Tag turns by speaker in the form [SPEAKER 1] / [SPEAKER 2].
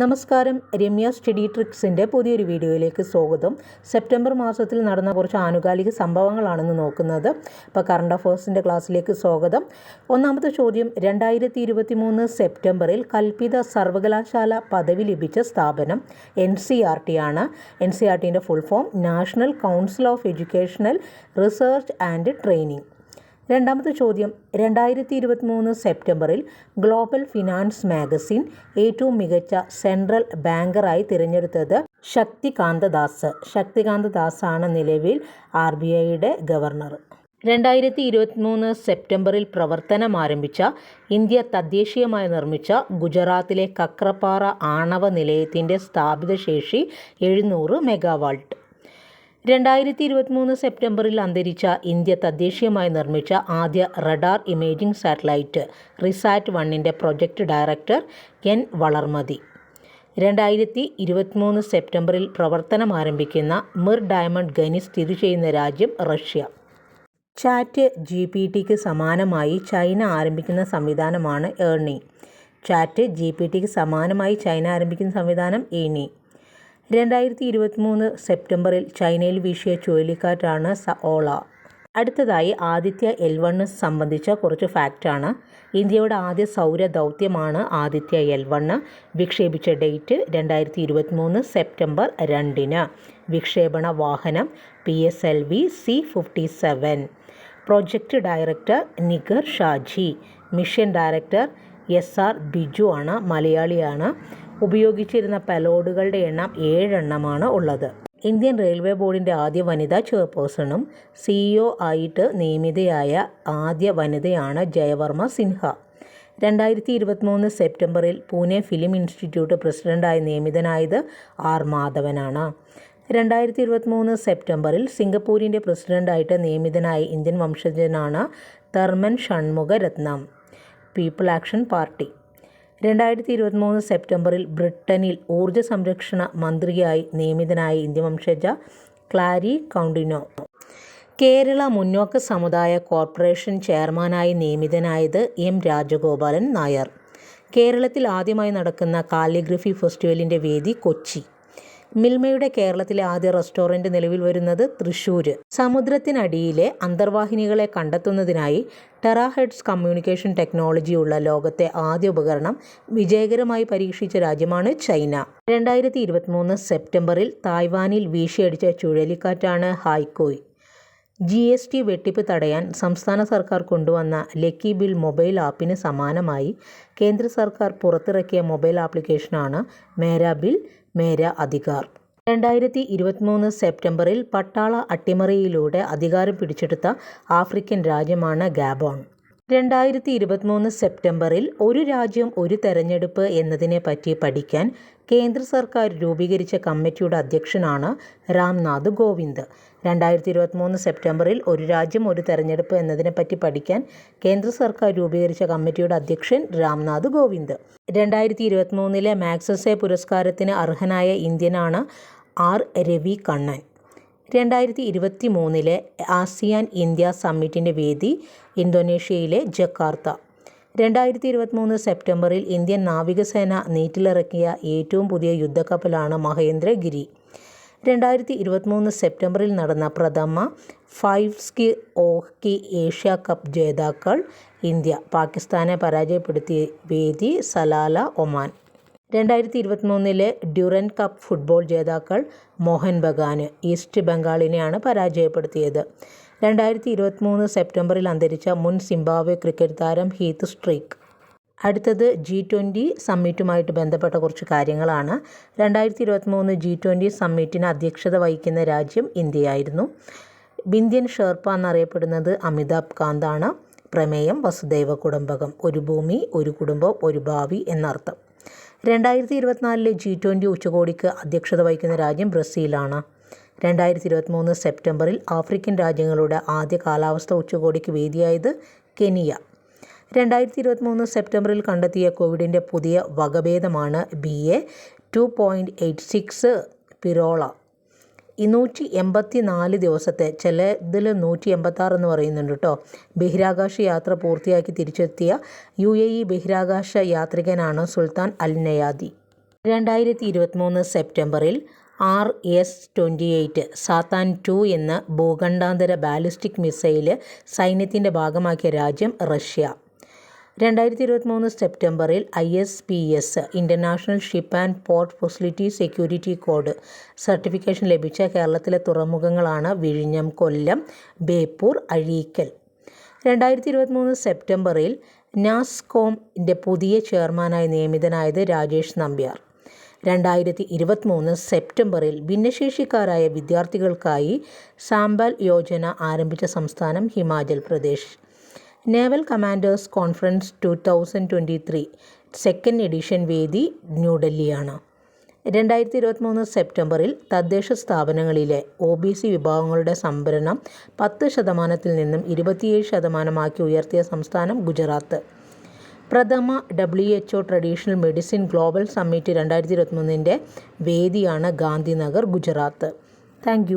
[SPEAKER 1] നമസ്കാരം. രമ്യ സ്റ്റഡി ട്രിക്സിന്റെ പുതിയൊരു വീഡിയോയിലേക്ക് സ്വാഗതം. സെപ്റ്റംബർ മാസത്തിൽ നടന്ന കുറച്ച് ആനുകാലിക സംഭവങ്ങളാണെന്ന് നോക്കുന്നത്. ഇപ്പോൾ കറണ്ട് അഫേഴ്സിന്റെ ക്ലാസ്സിലേക്ക് സ്വാഗതം. ഒന്നാമത്തെ ചോദ്യം രണ്ടായിരത്തി ഇരുപത്തി മൂന്ന് സെപ്റ്റംബറിൽ കൽപ്പിത സർവകലാശാല പദവി ലഭിച്ച സ്ഥാപനം എൻ സി ആർ ടി ആണ്. N C R ടിന്റെ full form national council of educational research and training രണ്ടാമത്തെ ചോദ്യം രണ്ടായിരത്തി ഇരുപത്തി മൂന്ന് സെപ്റ്റംബറിൽ ഗ്ലോബൽ ഫിനാൻസ് മാഗസിൻ ഏറ്റവും മികച്ച സെൻട്രൽ ബാങ്കറായി തിരഞ്ഞെടുത്തത് ശക്തികാന്ത ദാസ്. ശക്തികാന്ത ദാസാണ് നിലവിൽ ആർ ബി ഐയുടെ ഗവർണർ. രണ്ടായിരത്തി ഇരുപത്തിമൂന്ന് സെപ്റ്റംബറിൽ പ്രവർത്തനം ആരംഭിച്ച ഇന്ത്യ തദ്ദേശീയമായി നിർമ്മിച്ച ഗുജറാത്തിലെ കക്രപ്പാറ ആണവ നിലയത്തിന്റെ സ്ഥാപിത ശേഷി എഴുന്നൂറ് മെഗാവാൾട്ട്. രണ്ടായിരത്തി ഇരുപത്തിമൂന്ന് സെപ്റ്റംബറിൽ അന്തരിച്ച ഇന്ത്യ തദ്ദേശീയമായി നിർമ്മിച്ച ആദ്യ റഡാർ ഇമേജിംഗ് സാറ്റലൈറ്റ് റിസാറ്റ് വണ്ണിന്റെ പ്രൊജക്ട് ഡയറക്ടർ എൻ വളർമതി. രണ്ടായിരത്തി ഇരുപത്തിമൂന്ന് സെപ്റ്റംബറിൽ പ്രവർത്തനം ആരംഭിക്കുന്ന മിർ ഡയമണ്ട് ഖനി സ്ഥിതി ചെയ്യുന്ന രാജ്യം റഷ്യ. ചാറ്റ് ജി പി ടിക്ക് സമാനമായി ചൈന ആരംഭിക്കുന്ന സംവിധാനമാണ് ഏണി ചാറ്റ് ജി പി ടിക്ക് സമാനമായി ചൈന ആരംഭിക്കുന്ന സംവിധാനം ഏണി രണ്ടായിരത്തി ഇരുപത്തിമൂന്ന് സെപ്റ്റംബറിൽ ചൈനയിൽ വീശിയ ചുഴലിക്കാറ്റാണ് സഓള അടുത്തതായി ആദിത്യ എൽ വണ് സംബന്ധിച്ച കുറച്ച് ഫാക്റ്റാണ്. ഇന്ത്യയുടെ ആദ്യ സൗര ദൗത്യമാണ് ആദിത്യ എൽ വണ്ണ് വിക്ഷേപിച്ച ഡേറ്റ് രണ്ടായിരത്തി ഇരുപത്തിമൂന്ന് സെപ്റ്റംബർ രണ്ടിന്. വിക്ഷേപണ വാഹനം P S L V C fifty seven. Project director Nigar Shaji. Mission director S R Biju ആണ് മലയാളിയാണ്. ഉപയോഗിച്ചിരുന്ന പലോഡുകളുടെ എണ്ണം ഏഴെണ്ണമാണ് ഉള്ളത്. ഇന്ത്യൻ റെയിൽവേ ബോർഡിന്റെ ആദ്യ വനിതാ ചെയർപേഴ്സണും സിഇഒ ആയിട്ട് നിയമിതയായ ആദ്യ വനിതയാണ് ജയവർമ്മ സിൻഹ. രണ്ടായിരത്തി ഇരുപത്തിമൂന്ന് സെപ്റ്റംബറിൽ പൂനെ ഫിലിം ഇൻസ്റ്റിറ്റ്യൂട്ട് പ്രസിഡന്റായി നിയമിതനായത് ആർ മാധവനാണ്. രണ്ടായിരത്തി ഇരുപത്തിമൂന്ന് സെപ്റ്റംബറിൽ സിംഗപ്പൂരിന്റെ പ്രസിഡന്റായിട്ട് നിയമിതനായ ഇന്ത്യൻ വംശജനാണ് തെർമൻ ഷൺമുഖ രത്നം പീപ്പിൾ ആക്ഷൻ പാർട്ടി. രണ്ടായിരത്തി ഇരുപത്തിമൂന്ന് സെപ്റ്റംബറിൽ ബ്രിട്ടനിൽ ഊർജ സംരക്ഷണ മന്ത്രിയായി നിയമിതനായ ഇന്ത്യ വംശജ ക്ലാരി കൗണ്ടിനോ. കേരള മുന്നോക്ക സമുദായ കോർപ്പറേഷൻ ചെയർമാനായി നിയമിതനായത് എം രാജഗോപാലൻ നായർ. കേരളത്തിൽ ആദ്യമായി നടക്കുന്ന കാലിഗ്രഫി ഫെസ്റ്റിവലിന്റെ വേദി കൊച്ചി. മിൽമയുടെ കേരളത്തിലെ ആദ്യ റെസ്റ്റോറന്റ് നിലവിൽ വരുന്നത് തൃശ്ശൂർ സമുദ്രത്തിനടിയിലെ അന്തർവാഹിനികളെ കണ്ടെത്തുന്നതിനായി ടെറാഹെഡ്സ് കമ്മ്യൂണിക്കേഷൻ ടെക്നോളജി ഉള്ള ലോകത്തെ ആദ്യ ഉപകരണം വിജയകരമായി പരീക്ഷിച്ച രാജ്യമാണ് ചൈന. രണ്ടായിരത്തി ഇരുപത്തിമൂന്ന് സെപ്റ്റംബറിൽ തായ്വാനിൽ വീശിയടിച്ച ചുഴലിക്കാറ്റാണ് ഹായ്ക്കോയ് ജി എസ് ടി വെട്ടിപ്പ് തടയാൻ സംസ്ഥാന സർക്കാർ കൊണ്ടുവന്ന ലക്കി ബിൽ മൊബൈൽ ആപ്പിന് സമാനമായി കേന്ദ്ര സർക്കാർ പുറത്തിറക്കിയ മൊബൈൽ ആപ്ലിക്കേഷനാണ് മേരാ ബിൽ. മേര അധികാർ. രണ്ടായിരത്തി ഇരുപത്തിമൂന്ന് സെപ്റ്റംബറിൽ പട്ടാള അട്ടിമറിയിലൂടെ അധികാരം പിടിച്ചെടുത്ത ആഫ്രിക്കൻ രാജ്യമാണ് ഗാബോൺ. രണ്ടായിരത്തി ഇരുപത്തിമൂന്ന് സെപ്റ്റംബറിൽ ഒരു രാജ്യം ഒരു തെരഞ്ഞെടുപ്പ് എന്നതിനെ പറ്റി പഠിക്കാൻ കേന്ദ്ര സർക്കാർ രൂപീകരിച്ച കമ്മിറ്റിയുടെ അധ്യക്ഷനാണ് രാംനാഥ് കോവിന്ദ് രണ്ടായിരത്തി ഇരുപത്തിമൂന്ന് സെപ്റ്റംബറിൽ ഒരു രാജ്യം ഒരു തെരഞ്ഞെടുപ്പ് എന്നതിനെപ്പറ്റി പഠിക്കാൻ കേന്ദ്ര സർക്കാർ രൂപീകരിച്ച കമ്മിറ്റിയുടെ അധ്യക്ഷൻ രാംനാഥ് കോവിന്ദ് രണ്ടായിരത്തി ഇരുപത്തിമൂന്നിലെ മാക്സസെ പുരസ്കാരത്തിന് അർഹനായ ഇന്ത്യനാണ് ആർ രവി കണ്ണൻ രണ്ടായിരത്തി ഇരുപത്തി മൂന്നിലെ ആസിയാൻ ഇന്ത്യ സമ്മിറ്റിന്റെ വേദി ഇന്തോനേഷ്യയിലെ ജക്കാർത്ത. രണ്ടായിരത്തി ഇരുപത്തിമൂന്ന് സെപ്റ്റംബറിൽ ഇന്ത്യൻ നാവികസേന നീറ്റിലിറക്കിയ ഏറ്റവും പുതിയ യുദ്ധക്കപ്പലാണ് മഹേന്ദ്രഗിരി. രണ്ടായിരത്തി ഇരുപത്തിമൂന്ന് സെപ്റ്റംബറിൽ നടന്ന പ്രഥമ ഫൈവ് സ്കി ഹോക്കി ഏഷ്യ കപ്പ് ജേതാക്കൾ ഇന്ത്യ. പാകിസ്ഥാനെ പരാജയപ്പെടുത്തിയ വേദി സലാല ഒമാൻ. രണ്ടായിരത്തി ഇരുപത്തിമൂന്നിലെ ഡ്യൂറൻ കപ്പ് ഫുട്ബോൾ ജേതാക്കൾ മോഹൻ ബഗാന് ഈസ്റ്റ് ബംഗാളിനെയാണ് പരാജയപ്പെടുത്തിയത്. രണ്ടായിരത്തി ഇരുപത്തിമൂന്ന് സെപ്റ്റംബറിൽ അന്തരിച്ച മുൻ സിംബാബ്വെ ക്രിക്കറ്റ് താരം ഹീത്ത് സ്ട്രീക്ക്. അടുത്തത് ജി ട്വന്റി സമ്മിറ്റുമായിട്ട് ബന്ധപ്പെട്ട കുറച്ച് കാര്യങ്ങളാണ്. രണ്ടായിരത്തി ഇരുപത്തിമൂന്ന് ജി ട്വന്റി സമ്മിറ്റിന് അധ്യക്ഷത വഹിക്കുന്ന രാജ്യം ഇന്ത്യയായിരുന്നു. ബിന്ദ്യൻ ഷെർപ്പ എന്നറിയപ്പെടുന്നത് അമിതാഭ് കാന്താണ്. പ്രമേയം വസുദൈവ കുടുംബകം. ഒരു ഭൂമി ഒരു കുടുംബം ഒരു ഭാവി എന്നർത്ഥം. രണ്ടായിരത്തി ഇരുപത്തിനാലിലെ ജി ട്വന്റി ഉച്ചകോടിക്ക് അധ്യക്ഷത വഹിക്കുന്ന രാജ്യം ബ്രസീലാണ്. രണ്ടായിരത്തി ഇരുപത്തിമൂന്ന് സെപ്റ്റംബറിൽ ആഫ്രിക്കൻ രാജ്യങ്ങളുടെ ആദ്യ കാലാവസ്ഥ ഉച്ചകോടിക്ക് വേദിയായത് കെനിയ. രണ്ടായിരത്തി ഇരുപത്തിമൂന്ന് സെപ്റ്റംബറിൽ കണ്ടെത്തിയ കോവിഡിന്റെ പുതിയ വകഭേദമാണ് B A two point eight six Pirola നൂറ്റി എൺപത്തി നാല് ദിവസത്തെ ചിലതിൽ നൂറ്റി എൺപത്താറ് എന്ന് പറയുന്നുണ്ട് കേട്ടോ ബഹിരാകാശ യാത്ര പൂർത്തിയാക്കി തിരിച്ചെത്തിയ യു എ ഇ ബഹിരാകാശ യാത്രികനാണ് സുൽത്താൻ അൽ നയാദി. രണ്ടായിരത്തി ഇരുപത്തിമൂന്ന് സെപ്റ്റംബറിൽ R S twenty eight Satan two എന്ന ഭൂഖണ്ഡാന്തര ബാലിസ്റ്റിക് മിസൈൽ സൈന്യത്തിന്റെ ഭാഗമാക്കിയ രാജ്യം റഷ്യ. രണ്ടായിരത്തി ഇരുപത്തിമൂന്ന് സെപ്റ്റംബറിൽ I S P S international ship and port facility security code certification ലഭിച്ച കേരളത്തിലെ തുറമുഖങ്ങളാണ് വിഴിഞ്ഞം കൊല്ലം ബേപ്പൂർ അഴീക്കൽ. രണ്ടായിരത്തി ഇരുപത്തിമൂന്ന് സെപ്റ്റംബറിൽ നാസ്കോമിന്റെ പുതിയ ചെയർമാനായി നിയമിതനായത് രാജേഷ് നമ്പ്യാർ. രണ്ടായിരത്തി ഇരുപത്തിമൂന്ന് സെപ്റ്റംബറിൽ ഭിന്നശേഷിക്കാരായ വിദ്യാർത്ഥികൾക്കായി സാമ്പൽ യോജന ആരംഭിച്ച സംസ്ഥാനം Himachal Pradesh. Naval commanders conference two thousand twenty three second edition വേദി ന്യൂഡൽഹിയാണ് രണ്ടായിരത്തി ഇരുപത്തിമൂന്ന് സെപ്റ്റംബറിൽ തദ്ദേശ സ്ഥാപനങ്ങളിലെ ഒ ബി സി വിഭാഗങ്ങളുടെ സംവരണം പത്ത് ശതമാനത്തിൽ നിന്നും ഇരുപത്തിയേഴ് ശതമാനമാക്കി ഉയർത്തിയ സംസ്ഥാനം ഗുജറാത്ത്. പ്രഥമ W H O traditional medicine global summit രണ്ടായിരത്തി ഇരുപത്തിമൂന്നിന്റെ വേദിയാണ് ഗാന്ധിനഗർ ഗുജറാത്ത്. താങ്ക്